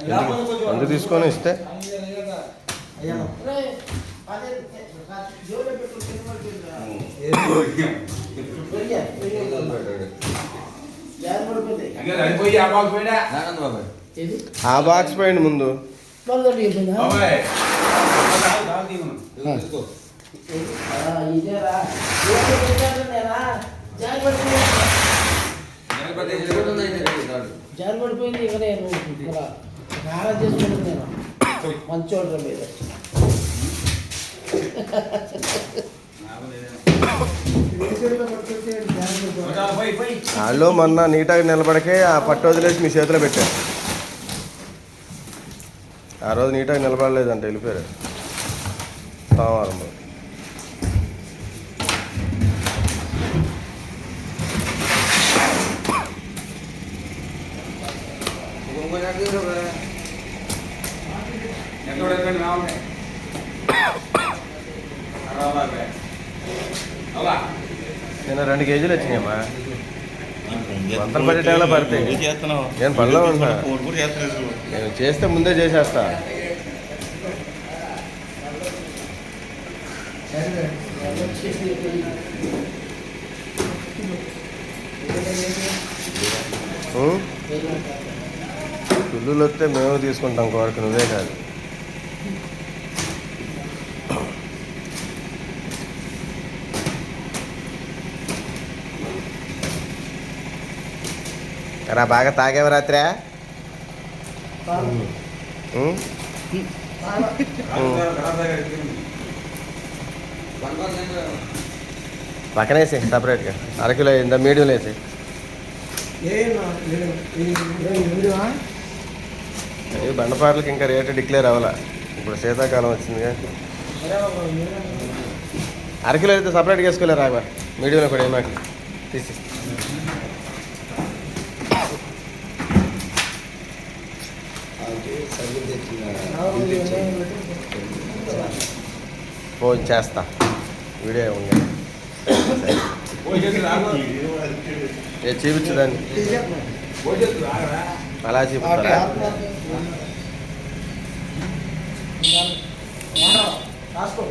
ఎందుకు? తీసుకొని ఇస్తే? ఇంకా సరిపోయి ఆ బాక్స్ పోయినా? ఆ బాక్స్ పోయింది ముందు. బాబాయ్ ఇక్కడ చేసుకుంటుంది నేను మంచోడ్ర మీద వాళ్ళు మొన్న నీటాగా నిలబడకే ఆ పట్టు వదిలేసి మీ చేతిలో పెట్టారు ఆ రోజు నీటాగా నిలబడలేదంట వెళ్ళిపోయారు. సోమవారం రోజు. ఎంత పడకండి నా ఉంటాయి అలా నిన్న రెండు కేజీలు వచ్చినాయమ్మా. వందలు పడే టైంలో పడతాయి? నేను పనిలో ఉన్నా? నేను చేస్తే ముందే చేసేస్తా. ఉం? పిల్లులు వస్తే మేము తీసుకుంటాం కోరిక నువ్వే కాదు. రా బాగా తాగేవా రాత్రా? పక్కన వేసి సపరేట్గా అరకిలో ఇంత మీడియంలో వేసి. ఈ బండపార్లకి ఇంకా రేటు డిక్లేర్ అవ్వాలా. ఇప్పుడు శీతాకాలం వచ్చిందిగా అరకిలో అయితే సపరేట్గా వేసుకోలే రాబా మీడియంలో కూడా ఏమాకి తీసి. ఫోన్ చేస్తా. వీడియో ఉంది ఏ చూపించదాన్ని అలా చూపిస్తారా? రాసుకో.